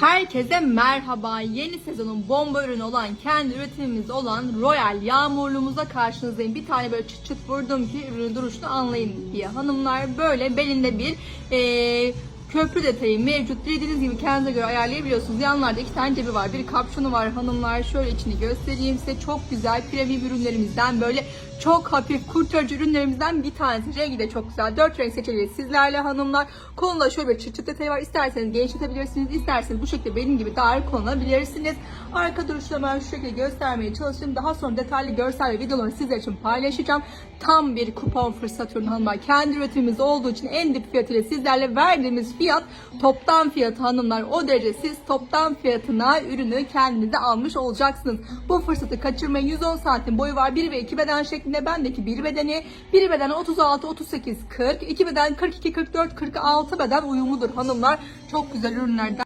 Herkese merhaba. Yeni sezonun bomba ürünü olan kendi üretimimiz olan Royal Yağmurluğumuza karşınızdayım. Bir tane böyle çıt çıt vurdum ki ürünün duruşunu anlayın diye. Hanımlar böyle belinde bir eee, köprü detayı mevcut. Dilediğiniz gibi kendinize göre ayarlayabiliyorsunuz. Yanlarda iki tane cebi var. Bir kapşonu var hanımlar. Şöyle içini göstereyim size. Çok güzel premium ürünlerimizden böyle çok hafif kurtarıcı ürünlerimizden bir tanesi. Rengi de çok güzel. Dört renk seçeneği sizlerle hanımlar. Kolunda şöyle bir çıt çıt detayı var. İsterseniz genişletebilirsiniz. isterseniz bu şekilde benim gibi dar kullanabilirsiniz. Arka duruşunu ben şu şekilde göstermeye çalıştım. Daha sonra detaylı görsel ve videoları sizler için paylaşacağım. Tam bir kupon fırsat ürünü hanımlar. Kendi üretimimiz olduğu için en dip fiyatıyla sizlerle verdiğimiz fiyat toptan fiyatı hanımlar. O derece siz toptan fiyatına ürünü kendinize almış olacaksınız. Bu fırsatı kaçırmayın. 110 santim boyu var. 1 ve 2 beden şeklinde. Bendeki 1 bedeni. 1 beden 36, 38, 40. 2 beden 42, 44, 46 beden uyumludur hanımlar. Çok güzel ürünlerden.